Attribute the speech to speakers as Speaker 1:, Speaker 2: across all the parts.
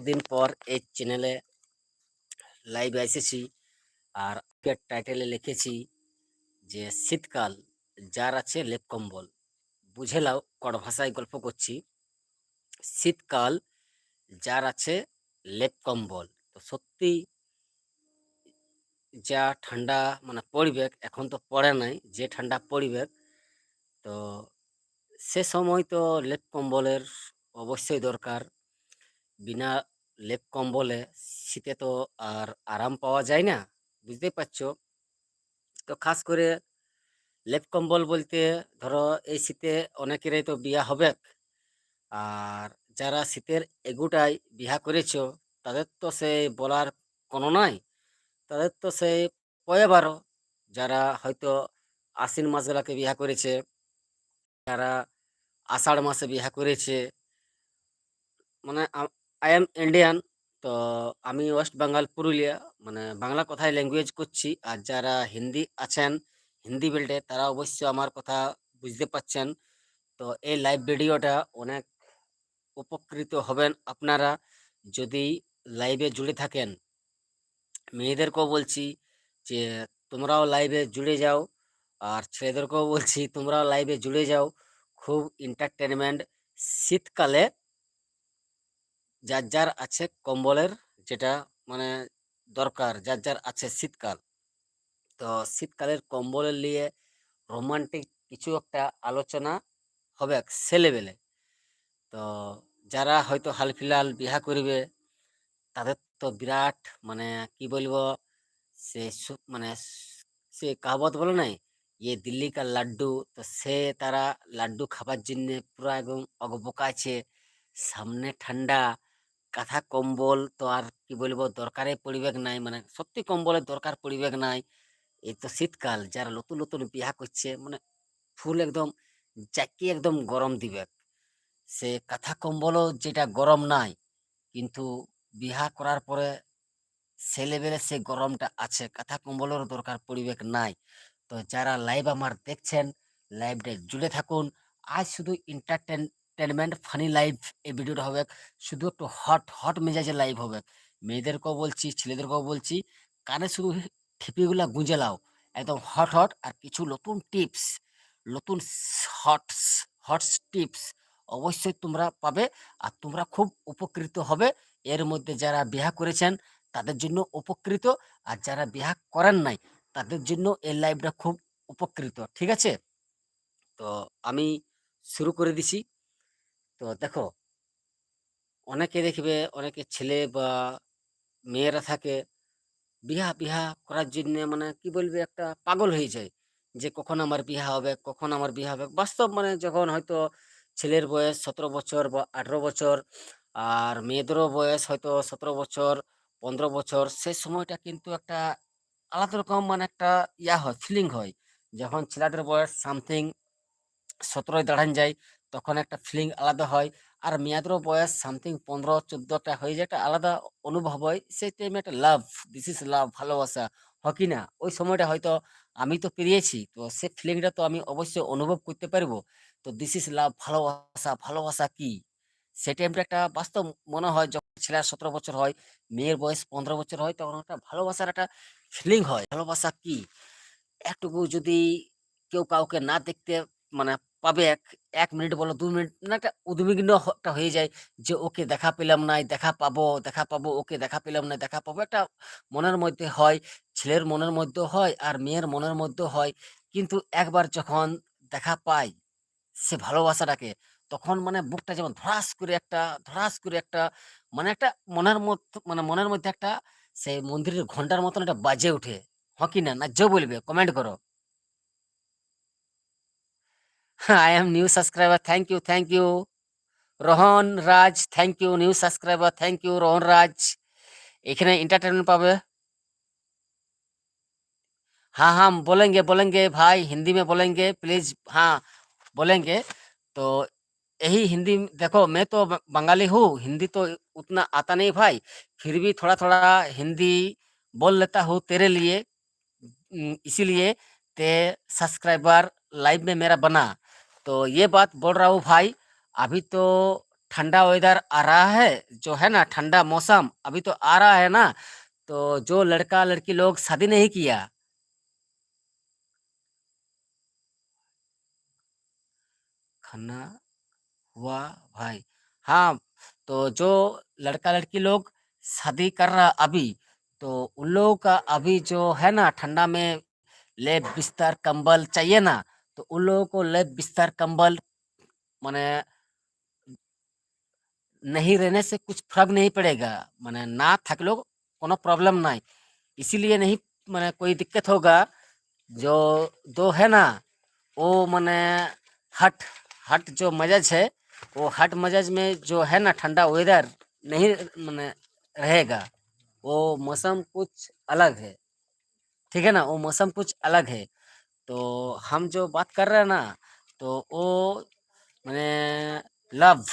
Speaker 1: দিন পর এই চ্যানেলে লাইভে এসেছি আর টাইটেলে লিখেছি যে শীতকাল, যার আছে লেপ কম্বল। বুঝে লাও কড় ভাষায় গল্প করছি। শীতকাল, যার আছে লেপ কম্বল। তো সত্যি যা ঠান্ডা মানে পড়বে এখন তো পড়ে নাই, যে ঠান্ডা পড়বে তো সে সময় তো লেপ কম্বলের অবশ্যই দরকার। বিনা লেপ কম্বলে শীতে তো আর আরাম পাওয়া যায় না, বুঝতেই পারছ? তো খাস করে লেপ কম্বল বলতে ধরো এই শীতে অনেকেরই তো বিয়া হবে। আর যারা শীতের এগুটাই বিয়া করেছ, তাদের তো সেই বলার কোনো নাই। তাদের তো সেই পয়ে বারো যারা হয়তো আশ্বিন মাসগুলাকে বিয়া করেছে, যারা আষাঢ় মাসে বিয়া করেছে মানে আই এম ইন্ডিয়ান তো আমি ওয়েস্ট বেঙ্গল পুরুলিয়া মানে বাংলা কথায় ল্যাঙ্গুয়েজ করছি। আর যারা হিন্দি আছেন, হিন্দি বেল্টে তারা অবশ্যই আমার কথা বুঝতে পাচ্ছেন তো এই লাইভ ভিডিওটা অনেক উপকৃত হবেন আপনারা। যদি লাইভে জুড়ে থাকেন, মেয়েদেরকেও বলছি যে, তোমরাও লাইভে জুড়ে যাও। আর ছেলেদেরকেও বলছি, তোমরাও লাইভে জুড়ে যাও। খুব এন্টারটেনমেন্ট শীতকালে যার যার আছে কম্বলের যেটা মানে দরকার, যার যার আছে শীতকাল। তো শীতকালের কম্বলের নিয়ে রোমান্টিক কিছু একটা আলোচনা হবে সে লেভেলে তো যারা হয়তো হালফিলাল বিহা করিবে, তাদের তো বিরাট মানে কি বলব, সে মানে সে কাহাবত বলে নাই ইয়ে দিল্লি কা লাড্ডু। তো সে তারা লাড্ডু খাবার জন্য পুরো একদম অগবোকা আছে সামনে ঠান্ডা কাঁথা কম্বল তো আর কি বলব দরকারে পড়িবেক নাই। মানে সত্যি কম্বলের দরকার পড়িবেক নাই। এই তো শীতকাল, যারা নতুন নতুন বিয়া করছে মানে ফুল একদম জাকি একদম গরম দিবে। সে কাঁথা কম্বলও যেটা গরম নাই, কিন্তু বিহা করার পরে সে লেভেলে সে গরমটা আছে, কাঁথা কম্বলেরও দরকার পড়িবেক নাই। তো যারা লাইভ আমার দেখছেন, লাইভটা জুড়ে থাকুন। আজ শুধু এন্টারটেনমেন্ট ফানি লাইভ এই ভিডিওটা হবে। শুধু একটু হট হট মেজাজে লাইভ হবে। মেয়েদেরকেও বলছি, ছেলেদেরকেও বলছি, কানে শুধু ঠিপিগুলা গুঁজে লাও। একদম হট হট আর কিছু নতুন টিপস নতুন হটস হটস টিপস অবশ্যই তোমরা পাবে আর তোমরা খুব উপকৃত হবে। এর মধ্যে যারা বিয়া করেছেন, তাদের জন্য উপকৃত আর যারা বিয়া করেন নাই, তাদের জন্য এই লাইভটা খুব উপকৃত, ঠিক আছে? তো আমি শুরু করে দিছি। তো দেখো, অনেকে দেখবে, অনেকে ছেলে বা মেয়েরা থাকে, বিহা বিহা করার জন্য মানে কি বলবে, একটা পাগল হয়ে যায় যে কখন আমার বিহা হবে, কখন আমার বিহা হবে। বাস্তব মানে যখন হয়তো ছেলের বয়স সতেরো বছর বা আঠেরো বছর আর মেয়েদেরও বয়স হয়তো সতেরো বছর, পনেরো বছর, সেই সময়টা কিন্তু একটা আলাদা রকম মানে একটা ইয়া হয় ফিলিং হয়। যখন ছেলেদের বয়স সামথিং সতেরোয় দাঁড়ান যায় তখন একটা ফিলিং আলাদা হয়। আর মেয়াদেরও বয়স সামথিং পনেরো, চোদ্দটা হয়ে যায়, একটা আলাদা অনুভব হয়। সেই টাইমে একটা লাভ দিস ইজ লাভ ভালোবাসা, হয় কি না? ওই সময়টা হয়তো আমি তো পেরিয়েছি, তো সে ফিলিংটা তো আমি অবশ্যই অনুভব করতে পারব। তো দিস ইজ লাভ ভালোবাসা ভালোবাসা কি? সেই টাইমটা একটা বাস্তব মনে হয়, যখন ছেলের সতেরো বছর হয়, মেয়ের বয়স পনেরো বছর হয়, তখন একটা ভালোবাসার একটা ফিলিং হয়, ভালোবাসা কি? একটুকু যদি কেউ কাউকে না দেখতে মানে পাবে এক এক মিনিট বলো, দু মিনিট, না একটা উদ্বিগ্ন একটা হয়ে যায় যে ওকে দেখা পেলাম নাই, দেখা পাবো দেখা পাবো, ওকে দেখা পেলাম না দেখা পাবো। একটা মনের মধ্যে হয়, ছেলের মনের মধ্যেও হয় আর মেয়ের মনের মধ্যে হয়। কিন্তু একবার যখন দেখা পায় সে ভালোবাসাটাকে, তখন মানে বুকটা যেমন ধরাস করে একটা, ধরাস করে একটা মানে একটা মনের মধ্যে মানে মনের মধ্যে একটা সেই মন্দিরের ঘণ্টার মতন একটা বাজে ওঠে। হয় কি না? না, যে বলবে কমেন্ট করো। I am new subscriber. Thank you, thank you. Rohan Raj thank you new subscriber thank you Rohan Raj এখানে এন্টারটেনমেন্ট পাবে हाँ हाँ बोलेंगे बोलेंगे भाई हिंदी में बोलेंगे प्लीज हाँ बोलेंगे तो यही हिंदी में- देखो मैं तो ब- बंगाली हूँ हिंदी तो उतना आता नहीं भाई फिर भी थोड़ा थोड़ा हिंदी बोल लेता हूँ तेरे लिए उम, इसीलिए ते सब्सक्राइबर लाइव में मेरा बना तो ये बात बोल रहा हूँ भाई, अभी तो ठंडा वेदर आ रहा है, जो है ना ठंडा मौसम अभी तो आ रहा है ना तो जो लड़का लड़की लोग शादी नहीं किया। खाना हुआ भाई। हाँ तो जो लड़का लड़की लोग शादी कर रहा अभी तो उन लोगों का अभी जो है ना ठंडा में लेप बिस्तर कंबल चाहिए ना तो उन लोगों को लद बिस्तर, कंबल, माने नहीं रहने से कुछ फ़र्क नहीं पड़ेगा। माने ना थक लोग, कोनो प्रॉब्लम ना इसीलिए नहीं, माने कोई दिक्कत होगा। जो दो है ना, वो माने हट हट जो मजज है, वो हट मजज में जो है ना ठंडा वेदर नहीं माने रहेगा। वो मौसम कुछ अलग है। ठीक है ना? वो मौसम कुछ अलग है। तो हम जो बात कर रहे हैं ना तो वो मैंने लव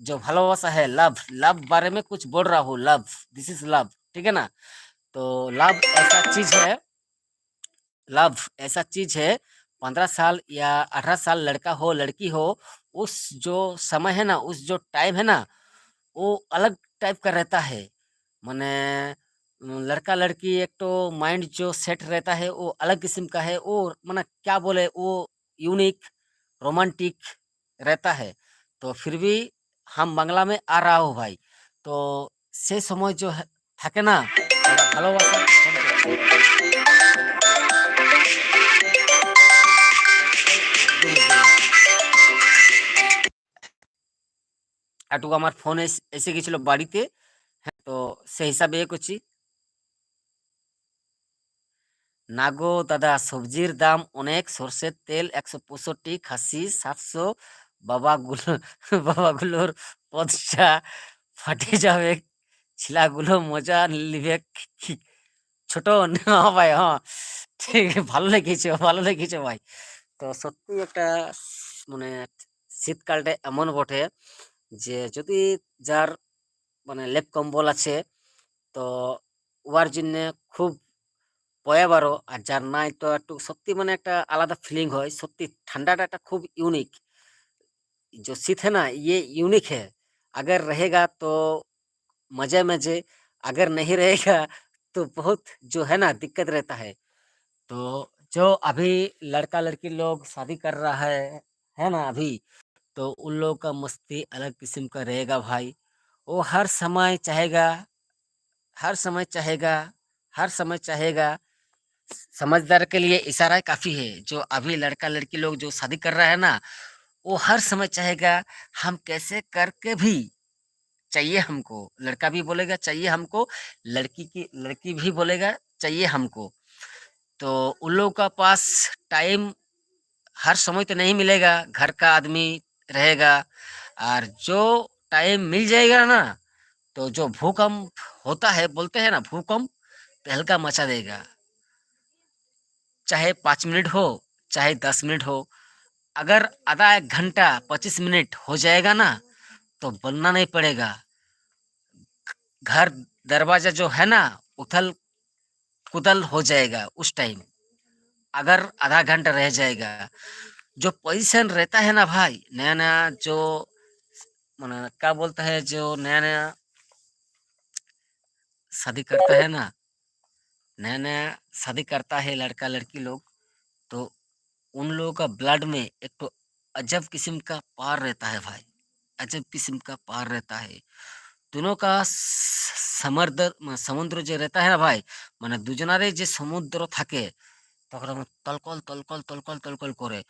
Speaker 1: जो ভালোবাসা है लव लव बारे में कुछ बोल रहा हूँ लव दिस इज लव ठीक है ना तो लव ऐसा चीज है लव ऐसा चीज है पंद्रह साल या अठारह साल लड़का हो लड़की हो उस जो समय है ना उस जो टाइम है ना वो अलग टाइप का रहता है माने उम, लड़का लड़की एक तो माइंड जो सेट रहता है वो अलग किस्म का है वो माने क्या बोले वो यूनिक रोमांटिक रहता है तो फिर भी हम বাংলা में आ रहा हूँ भाई তো সেই সময় যে হ্যাঁ থাকে না একটা ভালোবাসা সম্পর্ক। একদম, একদম। একটু আমার ফোন এস- এসে গেছিল বাড়িতে হ্যাঁ তো সেই হিসাবে এ করছি না গো দাদা, সবজির দাম অনেক। সর্ষের তেল একশো পঁয়ষট্টি, খাসি সাতশো। বাবাগুলো, বাবাগুলোর পদসা ফাটে যাবে। ছিলাগুলো মজা নিবে ছোট ভাই হ্যাঁ। ঠিক, ভালো লেগেছে ভালো লেগেছে ভাই। তো সত্যি একটা মানে শীতকালটা এমন বটে যে যদি যার মানে লেপ কম্বল আছে, তো উহার জন্য খুব ভয়াবহ আর যার নাই তো একটু সত্যি মানে একটা আলাদা ফিলিং হয় সত্যি ঠান্ডাটা একটা খুব यूनिक जो शीत है ना ये यूनिक है अगर रहेगा तो मजे मजे अगर नहीं रहेगा तो बहुत जो है ना दिक्कत रहता है तो जो अभी लड़का लड़की लोग शादी कर रहा है है ना अभी तो उन लोगों का मस्ती अलग किस्म का रहेगा भाई वो हर समय चाहेगा हर समय चाहेगा हर समय चाहेगा समझदार के लिए इशारा काफ़ी है। जो अभी लड़का लड़की लोग जो शादी कर रहा है ना, वो हर समय चाहेगा, हम कैसे करके भी चाहिए हमको। लड़का भी बोलेगा, चाहिए हमको। लड़की की, लड़की भी बोलेगा, चाहिए हमको। तो उन लोगों का पास टाइम हर समय तो नहीं मिलेगा। घर का आदमी रहेगा और जो टाइम मिल जाएगा ना तो जो भूकंप होता है, बोलते हैं ना, भूकंप तहलका मचा देगा। चाहे पाँच मिनट हो, चाहे दस मिनट हो, अगर आधा एक घंटा पच्चीस मिनट हो जाएगा ना तो बोलना नहीं पड़ेगा। घर दरवाज़ा जो है ना, उथल कुदल हो जाएगा उस टाइम। अगर आधा घंटा रह जाएगा। जो पोजीशन रहता है ना भाई नया नया जो, माने, क्या बोलता है, जो नया नया शादी करता है ना नया नया शादी करता है लड़का लड़की लोग तो उन लोगों का ब्लड में एक तो अजब किस्म का पार रहता है भाई अजब किस्म का पार रहता है दोनों का সমুদ্র সমুদ্র যে रहता है ना ভাই মানে দুজনারই যে সমুদ্র থাকে তখন আমার তলকল তলকল তলকল তলকল করে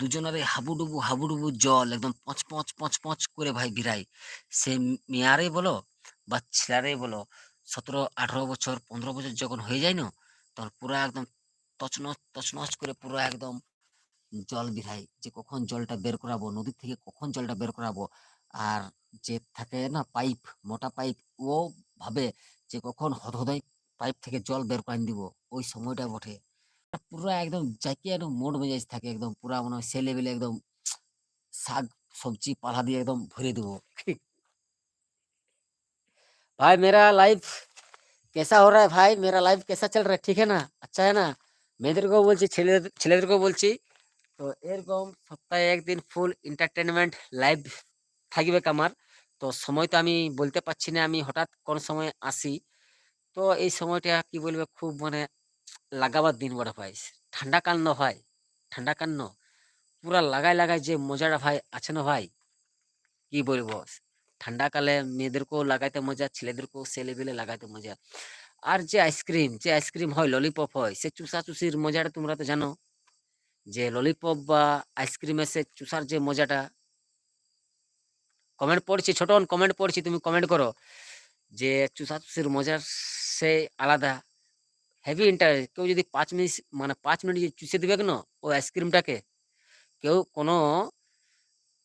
Speaker 1: দুজনারই হাবুডুবু হাবুডুবু জল একদম পচ পচ পচ পচ করে ভাই ভিড়ায় সে মেয়ারেই বলো বা ছেলেরাই বলো সতেরো, আঠারো বছর, পনেরো বছর যখন হয়ে যায় না, তখন পুরো একদম তছনছ তছনছ করে পুরো একদম জল বিরায় যে কখন জলটা বের করাবো, নদীর থেকে কখন জলটা বের করাবো। আর যে থাকে না পাইপ, মোটা পাইপ, ও ভাবে যে কখন হদহদাই পাইপ থেকে জল বের করে দিব, ওই সময়টা বটে। পুরো একদম যাকে একদম মোড মেজাজ থাকে, একদম পুরা মনে হয় সে লেভেলে একদম শাক সবজি পালা দিয়ে একদম ভরে দেবো। भाई मेरा लाइफ कैसा हो रहा है भाई मेरा लाइफ कैसा चल रहा है ठीक है না আচ্ছা है না মেয়েদেরকেও বলছি ছেলেদের ছেলেদেরকেও বলছি তো এরকম সপ্তাহে একদিন ফুল এন্টারটেনমেন্ট লাইভ থাকবে আমার তো সময় তো আমি বলতে পারছি না আমি হঠাৎ কোন সময় আসি তো এই সময়টা কি বলবে খুব মানে লাগাবার দিন বড় ভাই ঠান্ডা কাল ন ভাই ঠান্ডা কাল ন পুরা লাগাই লাগাই যে মজাটা ভাই আছে না ভাই কি বলবো ঠান্ডাকালে মেয়েদেরকেও লাগাইতে মজা ছেলেদেরকেও ছেলে বেলে লাগাইতে মজা আর যে আইসক্রিম যে আইসক্রিম হয় ললিপপ হয় সে চুষা চুষির মজাটা তোমরা তো জানো যে ললিপপ বা আইসক্রিমে সে চুষার যে মজাটা কমেন্ট পড়ছি ছোটন কমেন্ট পড়ছি তুমি কমেন্ট করো যে চুষা চুষির মজার সে আলাদা হেভি ইন্টারেস্ট কেউ যদি পাঁচ মিনিট মানে পাঁচ মিনিট চুষে দিবে কেন ওই আইসক্রিমটাকে কেউ কোনো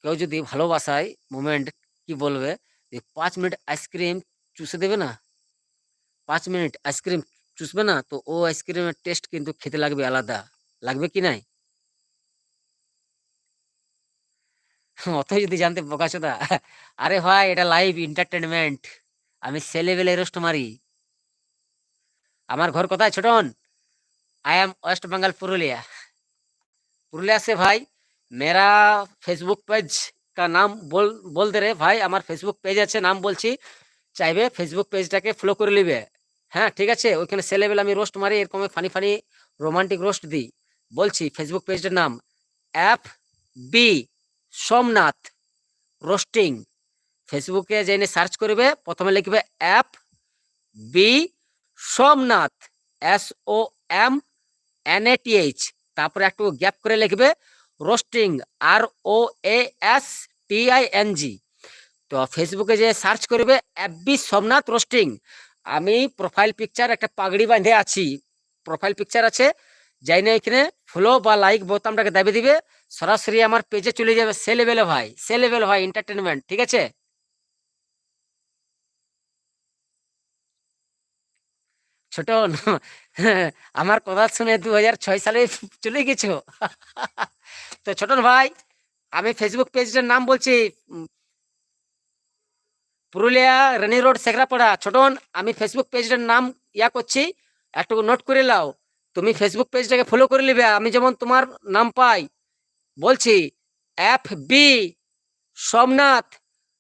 Speaker 1: কেউ যদি ভালোবাসায় মোমেন্ট কি বলবে যে পাঁচ মিনিট আইসক্রিম চুষে দেবে না পাঁচ মিনিট আইসক্রিম চুষবে না তো ও আইসক্রিমের টেস্ট কিন্তু খেতে লাগবে আলাদা লাগবে কি নাই অত যদি জানতে বোকাচোদা আরে ভাই এটা লাইভ এন্টারটেনমেন্ট আমি ছেলে বেলে রোস্ট মারি আমার ঘর কোথায় Chhoton I am waste Bengal Purulia Purulia से भाई मेरा फेसबुक पेज का नाम बोल बोल दे रे ভাই আমার ফেসবুক পেজ আছে নাম বলছি চাইবে ফেসবুক পেজটাকে ফলো করে নিবে হ্যাঁ ঠিক আছে ওইখানে ছেলেবেলা আমি রোস্ট মারি এরকম ফানি ফানি রোমান্টিক রোস্ট দিই বলছি ফেসবুক পেজটার নাম অ্যাপ বি সোমনাথ রোস্টিং ফেসবুকে জেনে সার্চ করবে প্রথমে লিখবে app B Somnath S O M N A T H তারপরে একটু গ্যাপ করে লিখবে roasting R O A S T I N G তো ফেসবুকে যে সার্চ করবে অ্যাপবি সোমনাথ রোস্টিং। আমি প্রোফাইল পিকচার একটা পাগড়ি বাঁধে আছি। প্রোফাইল পিকচার আছে, যাই না এখানে ফলো বা লাইক বোতামটাকে দাবি দিবে। সরাসরি আমার পেজে চলে যাবে। সে লেভেলে ভাই, সে লেভেল ভাই এন্টারটেনমেন্ট ঠিক আছে? ছোট আমার কথা শুনে দু হাজার ছয় সালে চলে গেছো? তো ছোটন ভাই, আমি ফেসবুক পেজটার নাম বলছি পুরুলিয়া রানি রোড সেকরাপাড়া ছোটন, আমি ফেসবুক পেজটার নাম ইয়া করছি একটু নোট করে নাও। তুমি ফেসবুক পেজটাকে ফলো করে নিবে, আমি যেমন তোমার নাম পাই। বলছি এফ বি সোমনাথ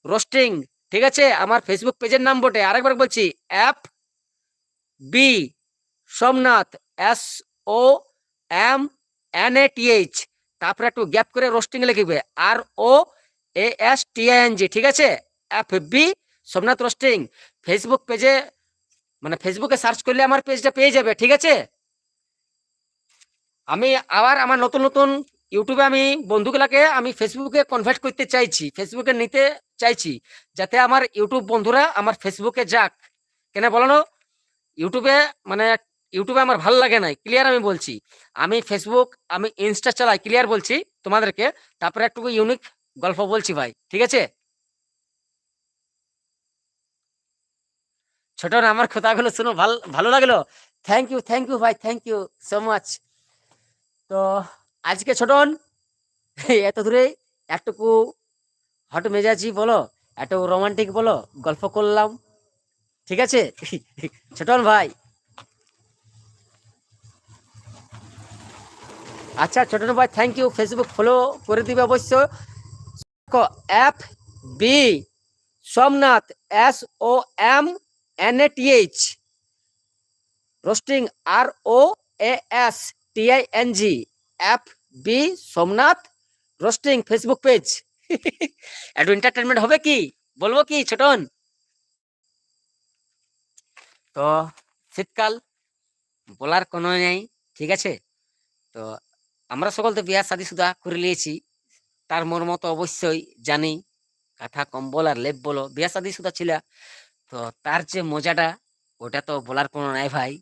Speaker 1: রোস্টিং, ঠিক আছে? আমার ফেসবুক পেজের নাম বটে। আরেকবার বলছি F B Somnath S O M N A T H তারপরে একটু গ্যাপ করে রোস্টিং লিখবে আর O A S T N G ঠিক আছে? F B Somnath roasting Facebook পেজে মানে ফেসবুকে সার্চ করলে আমার পেজটা পেয়ে যাবে, ঠিক আছে? আমি আবার আমার নতুন নতুন ইউটিউবে আমি বন্ধুগুলাকে, আমি ফেসবুকে কনভার্ট করতে চাইছি ফেসবুকে নিতে চাইছি, যাতে আমার ইউটিউব বন্ধুরা আমার ফেসবুকে যাক। কেন বলো ইউটিউবে মানে ইউটিউবে আমার ভালো লাগে নাই ক্লিয়ার আমি বলছি। আমি ফেসবুক আমি ইনস্টা চালাই ক্লিয়ার বলছি তোমাদেরকে। তারপরে একটু ইউনিক গল্প বলছি ভাই, ঠিক আছে? ছোট না, আমার কথাগুলো শুনো, ভালো ভালো লাগল? থ্যাংক ইউ থ্যাংক ইউ ভাই থ্যাংক ইউ সো মাচ তো আজকে ছোটন এত দূরে একটুকু হট মেজাজি বলো একটু রোমান্টিক বলো, গল্প করলাম, ঠিক আছে? ছোটন ভাই আচ্ছা ছোটন ভাই থ্যাংক ইউ ফেসবুক ফলো করে দিবে অবশ্য F B Somnath S O M N A T H roasting R O A S T I N G F B Somnath roasting Facebook page একটু এন্টারটেনমেন্ট হবে কি? বলব কি, ছোটন? তো শীতকাল, বলার কোনো নেই, ঠিক আছে? তো আমরা সকল তো বিয়া শাদি সুদা করে নিয়েছি। তার মর্ম তো অবশ্যই জানি। কাঁথা কম্বল আর লেপ বলো, বিয়া শাদি সুদা ছিল। তো তার যে মজাটা, ওটা তো বলার কোনো নাই ভাই।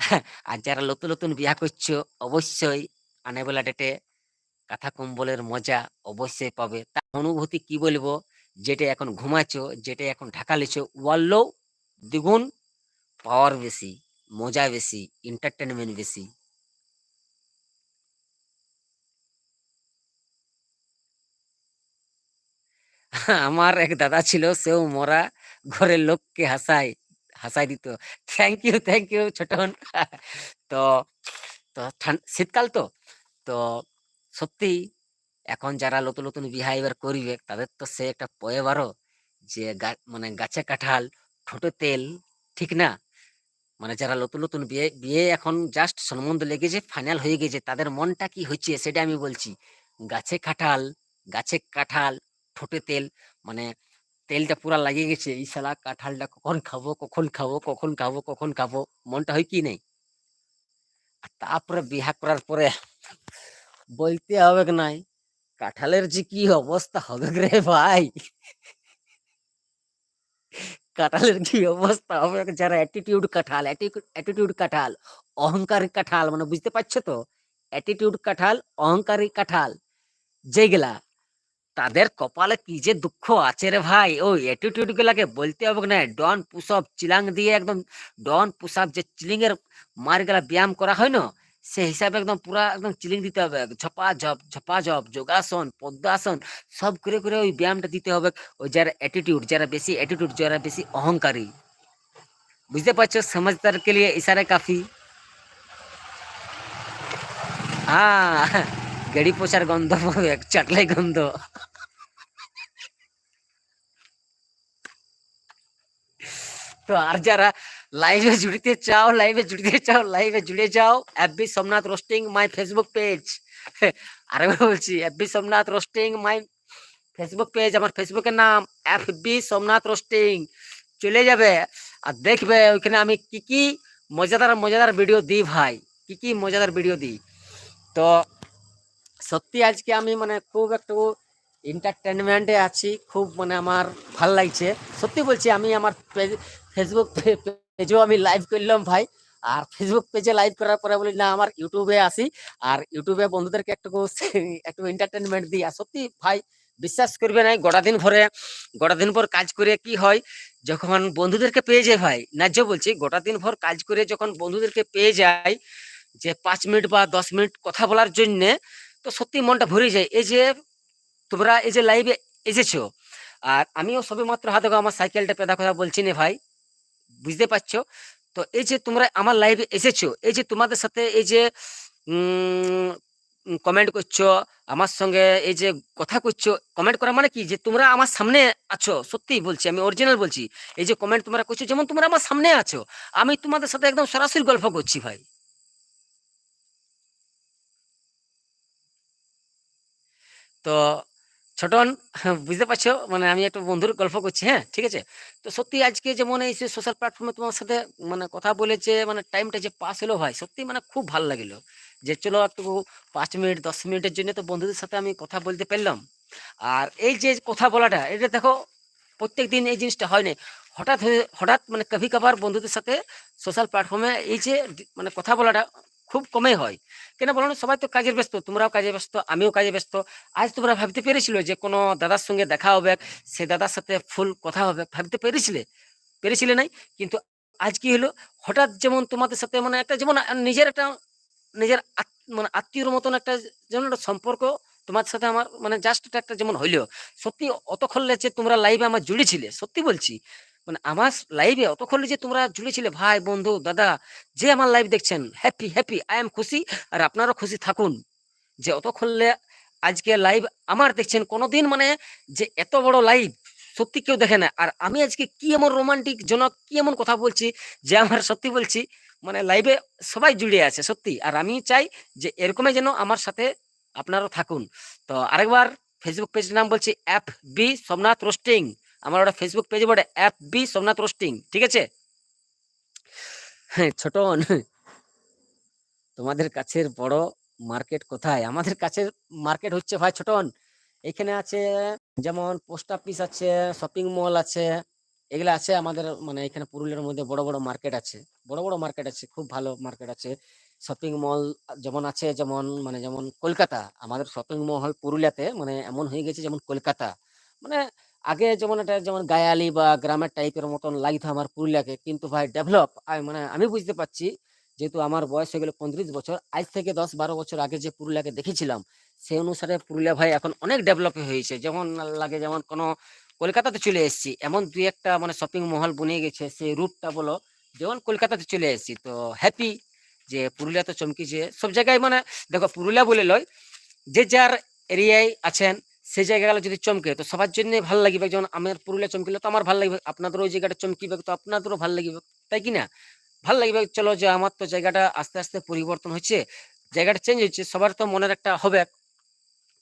Speaker 1: আর যারা নতুন নতুন বিয়া করছ, অবশ্যই আনেবেলা ডেটে কাঁথা কম্বলের মজা অবশ্যই পাবে। তার অনুভূতি কি বলব? যেটা এখন ঘুমাচ্ছ যেটা এখন ঢাকা লিছো, ওয়াল্লো দ্বিগুণ পাওয়ার বেশি, মজা বেশি এন্টারটেনমেন্ট বেশি। আমার এক দাদা ছিল, সেও মরা ঘরের লোককে হাসায় হাসাই দিত। Thank you thank you Chhotan তো তো শীতকাল তো। তো সত্যি এখন যারা নতুন নতুন বিহা এবার করিবে, তাদের তো সে একটা পয়েবারও যে মানে গাছে কাঁঠাল, ঠোঁটে তেল, ঠিক না? মানে যারা নতুন নতুন বিয়ে বিয়ে এখন জাস্ট সম্বন্ধ লেগেছে ফাইনাল হয়ে গেছে, তাদের মনটা কি হচ্ছে, সেটা আমি বলছি। গাছে কাঁঠাল গাছে কাঁঠাল ঠোঁটে তেল। মানে তেলটা পুরা লাগিয়ে গেছে, এই শালা কাঁঠালটা কখন খাব কখন খাব কখন খাব কখন খাব? মনটা হয় কি নেই? তারপরে বিহা করার পরে বলতে হবে নাই, কাঁঠালের যে কি অবস্থা হবে রে ভাই? কাঁঠালের কি অবস্থা হবে? যারা অ্যাটিটিউড কাঁঠাল অ্যাটিটিউড কাঁঠাল, অহংকারী কাঁঠাল মানে বুঝতে পারছ তো? অ্যাটিটিউড কাঁঠাল, অহংকারী কাঁঠাল যেগুলা তাদের কপালে কি যে দুঃখ আছে রে ভাই? ওই অ্যাটিটিউড গুলাকে বলতে হবে না? ডন পুশ আপ, চিলাং দিয়ে একদম ডন পুশ আপ যে চিলিং এর মার গেলা ব্যায়াম করা হয় না, সে হিসাবে একদম পুরা একদম চিলিং দিতে হবে। ঝপা ঝপ ঝপা ঝপ, যোগাসন, পদ্মাসন, সব করে করে ওই ব্যায়ামটা দিতে হবে। ওই যারা অ্যাটিটিউড যারা বেশি অ্যাটিটিউড যারা বেশি অহংকারী। বুঝতে পারছ? সমাজদার কে লিয়ে ইশারে কাফি। হ্যাঁ গেড়ি পোষার গন্ধ পাবে চাটলাই গন্ধ তো আর যারা লাইভে জুড়তে চাও লাইভে জুড়তে চাও লাইভে জুড়ে যাও FB Somnath roasting my Facebook page আরেকবার বলছি FB Somnath roasting my Facebook page আমার ফেসবুকের নাম এফবি সোমনাথ রোস্টিং চলে যাবে আর দেখবে ওইখানে আমি কি কি মজাদার মজাদার ভিডিও দিই ভাই কি কি মজাদার ভিডিও দিই তো সত্যি আজকে আমি মানে খুব একটু এন্টারটেনমেন্টে আছি, খুব মানে আমার ভালো লাগছে। সত্যি বলছি, আমি আমার ফেসবুক পেজেও আমি লাইভ করলাম ভাই। আর ফেসবুক পেজে লাইভ করার পরে বলি, না, আমার ইউটিউবে আসি। আর ইউটিউবে বন্ধুদেরকে একটু একটু এন্টারটেনমেন্ট দিই। আর সত্যি ভাই, বিশ্বাস করবে না, গোটা দিন ভরে, গোটা দিন ভর কাজ করে কি হয়, যখন বন্ধুদেরকে পেয়ে যায় ভাই, ন্যায্য বলছি, গোটা দিন ভর কাজ করে যখন বন্ধুদেরকে পেয়ে যায়, যে পাঁচ মিনিট বা দশ মিনিট কথা বলার জন্যে তো সত্যি মনটা ভরে যায়। এই যে তোমরা এই যে লাইভে এসেছ, আর আমিও সবে মাত্র হাতে আমার সাইকেলটা পেদা কথা বলছি না ভাই, বুঝতে পারছ? তো এই যে তোমরা আমার লাইভে এসেছ, এই যে তোমাদের সাথে এই যে কমেন্ট করছ, আমার সঙ্গে এই যে কথা করছ কমেন্ট করা মানে কি? যে তোমরা আমার সামনে আছো সত্যি বলছি, আমি অরিজিনাল বলছি। এই যে কমেন্ট তোমরা করছ, যেমন তোমরা আমার সামনে আছো, আমি তোমাদের সাথে একদম সরাসরি গল্প করছি ভাই। তো ছোটন বুঝতে পারছ? মানে আমি একটা বন্ধুর গল্প করছি হ্যাঁ ঠিক আছে? তো সত্যি আজকে যেমন এই সোশ্যাল প্ল্যাটফর্মে তোমার সাথে মানে কথা বলেছে মানে টাইমটা যে পাস হলো ভাই, সত্যি মানে খুব ভালো লাগল। যে চলো একটু পাঁচ মিনিট, দশ মিনিটের জন্য তো বন্ধুদের সাথে আমি কথা বলতে পারলাম। আর এই যে কথা বলাটা এটা দেখো প্রত্যেক দিন এই জিনিসটা হয় না হঠাৎ হয়ে, হঠাৎ মানে কভি কভার বন্ধুদের সাথে সোশ্যাল প্ল্যাটফর্মে এই যে মানে কথা বলাটা খুব কমে হয়। কেন বলো সবাই তো কাজের ব্যস্ত, তোমরাও কাজে ব্যস্ত, আমিও কাজে ব্যস্ত। আজ তোমরা ভাবতে পেরেছিল যে কোনো দাদার সঙ্গে দেখা হবে, সে দাদার সাথে ফুল কথা হবে, ভাবতে পেরেছিলে? পেরেছিলে নাই? কিন্তু আজ কি হলো? হঠাৎ যেমন তোমাদের সাথে মানে একটা যেমন নিজের একটা নিজের মানে আত্মীয়র মতন একটা যেমন একটা সম্পর্ক তোমার সাথে আমার মানে জাস্ট একটা যেমন হইল। সত্যি অতক্ষণ যে তোমরা লাইভে আমার জুড়েছিলে, সত্যি বলছি। মানে আমার লাইভে অতক্ষণ যে তোমরা জুড়েছিলে ভাই, বন্ধু, দাদা, যে আমার লাইভ দেখছেন হ্যাপি হ্যাপি আই এম খুশি আর আপনারাও খুশি থাকুন। যে অতক্ষণ আজকে লাইভ আমার দেখছেন, কোনোদিন মানে যে এত বড় লাইভ সত্যি কেউ দেখে না। আর আমি আজকে কি এমন রোমান্টিক জনক, কি এমন কথা বলছি যে আমার সত্যি বলছি মানে লাইভে সবাই জুড়ে আছে, সত্যি। আর আমি চাই যে এরকমই যেন আমার সাথে আপনারাও থাকুন। তো আরেকবার ফেসবুক পেজের নাম বলছি অ্যাপ বি সোমনাথ রোস্টিং আমার ওটা ফেসবুক পেজে বটে অ্যাপ বি সোমনাথ রোস্টিং ঠিক আছে? হ্যাঁ ছোটন তোমাদের কাছের বড় মার্কেট কোথায়? আমাদের কাছের মার্কেট হচ্ছে ভাই ছোটন এখানে আছে যেমন পোস্ট অফিস আছে শপিং মল আছে, এগুলো আছে আমাদের মানে এখানে পুরুলিয়ার মধ্যে বড় বড় মার্কেট আছে, বড় বড় মার্কেট আছে, খুব ভালো মার্কেট আছে শপিং মল যেমন আছে, যেমন মানে যেমন কলকাতা, আমাদের শপিং মল পুরুলিয়াতে মানে এমন হয়ে গেছে যেমন কলকাতা মানে আগে যেমন এটা যেমন গায়ালি বা গ্রামের টাইপের মতন লাগতো আমার পুরুলিয়াকে, কিন্তু ভাই ডেভেলপ মানে আমি বুঝতে পারছি যেহেতু আমার বয়স হয়ে গেল পঁয়ত্রিশ বছর, আজ থেকে দশ বারো বছর আগে যে পুরুলিয়াকে দেখেছিলাম, সেই অনুসারে পুরুলিয়া ভাই এখন অনেক ডেভেলপ হয়েছে। যেমন লাগে যেমন কোনো কলকাতাতে চলে এসেছি, এমন দুই একটা মানে শপিং মহল বনে গেছে, সেই রুটটা বলো, যেমন কলকাতাতে চলে এসেছি। তো হ্যাপি যে পুরুলিয়া তো চমকিছে। সব জায়গায় মানে দেখো পুরুলিয়া বলে লয়, যে যার এরিয়ায় আছেন সেই জায়গাগুলো যদি চমকে, তো সবার জন্য ভালো লাগবে। যেমন আমার পুরুলিয়া চমকিলে তো আমার ভালো লাগবে। আপনাদের ওই জায়গাটা চমকিবে, তো আপনাদেরও ভালো লাগবে। তাই কি না? ভালো লাগবে। চলো যে আমার তো জায়গাটা আস্তে আস্তে পরিবর্তন হচ্ছে জায়গাটা চেঞ্জ হচ্ছে সবার তো মনের একটা হবে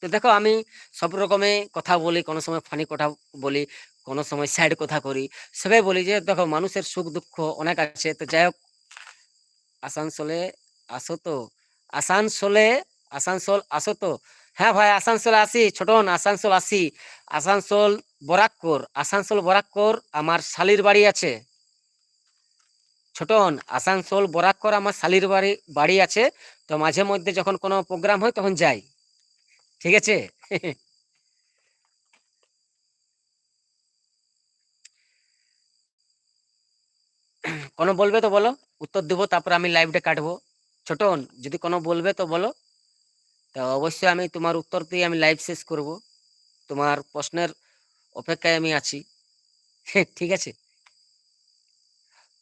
Speaker 1: তো দেখো, আমি সব রকমে কথা বলি, কোনো সময় ফানি কথা বলি, কোনো সময় স্যাড কথা করি। সবাই বলি যে, দেখো, মানুষের সুখ, দুঃখ অনেক আছে। তো যাই হোক, আসানসোলে আসো তো, আসানসোলে, আসানসোল আসো তো। হ্যাঁ ভাই, আসানসোল আসি ছোটন আসানসোল আসি আসানসোল বরাকপুর আসানসোল বরাকপুর আমার শালির বাড়ি আছে। ছোটন আসানসোল বরাকপুর আমার শালির বাড়ি বাড়ি আছে। তো মাঝে মধ্যে যখন কোনো প্রোগ্রাম হয় তখন যাই। ঠিক আছে? কোনো বলবে তো বলো? উত্তর দেবো, তারপর আমি লাইভটা কাটবো। ছোটন যদি কোনো বলবে তো বলো। তো অবশ্যই আমি তোমার উত্তর দিয়ে আমি লাইভ শেষ করব। তোমার প্রশ্নের অপেক্ষায় আমি আছি। ঠিক আছে?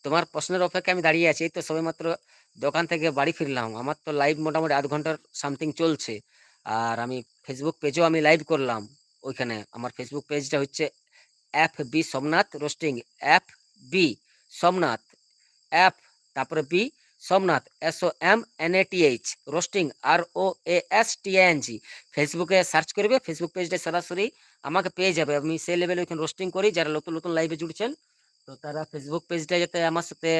Speaker 1: তোমার প্রশ্নের অপেক্ষায় আমি দাঁড়িয়ে আছি। তো সবেমাত্র দোকান থেকে বাড়ি ফিরলাম। আমার তো লাইভ মোটামুটি আধ ঘণ্টার সামথিং চলছে। আর আমি ফেসবুক পেজেও আমি লাইভ করলাম। ওইখানে আমার ফেসবুক পেজটা হচ্ছে F B Somnath roasting F B Somnath F তারপরে B Somnath S O M N A T H roasting R O A S T N G ফেসবুকে সার্চ করবে ফেসবুক পেজটা সরাসরি আমাকে পেয়ে যাবে। আমি সেই লেভেলে ওইখানে রোস্টিং করি, যারা নতুন নতুন লাইভে জুড়ছেন, তো তারা ফেসবুক পেজটা যাতে আমার সাথে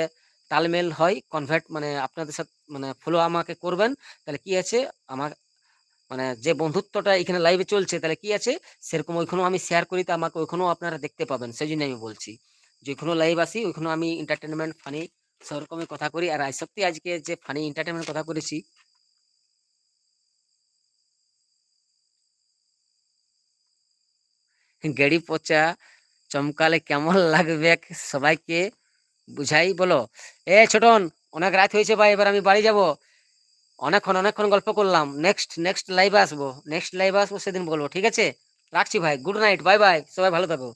Speaker 1: তালমেল হয় কনভার্ট মানে আপনাদের সাথে মানে ফলো আমাকে করবেন, তাহলে কি আছে? আমার মানে যে বন্ধুত্বটা এখানে লাইভে চলছে, তাহলে কি আছে? সেরকম ওইখানেও আমি শেয়ার করি, তো আমাকে ওইখানেও আপনারা দেখতে পাবেন। সেই জন্য আমি বলছি যেখানেও লাইভ আসি, ওইখানেও আমি এন্টারটেনমেন্ট ফানি সেরকমই কথা করি। আর সত্যি আজকে যে ফানি এন্টারটেনমেন্ট কথা করেছি গেড়ি পচা চমকালে কেমন লাগবে সবাইকে বুঝাই বলো। এ ছোটন, অনেক রাত হয়েছে ভাই, এবার আমি বাড়ি যাব। অনেকক্ষণ অনেকক্ষণ গল্প করলাম। নেক্সট নেক্সট লাইভে আসব। নেক্সট লাইভে আসব সেদিন বলব, ঠিক আছে? রাখছি ভাই গুড নাইট বাই বাই সবাই ভালো থাকো।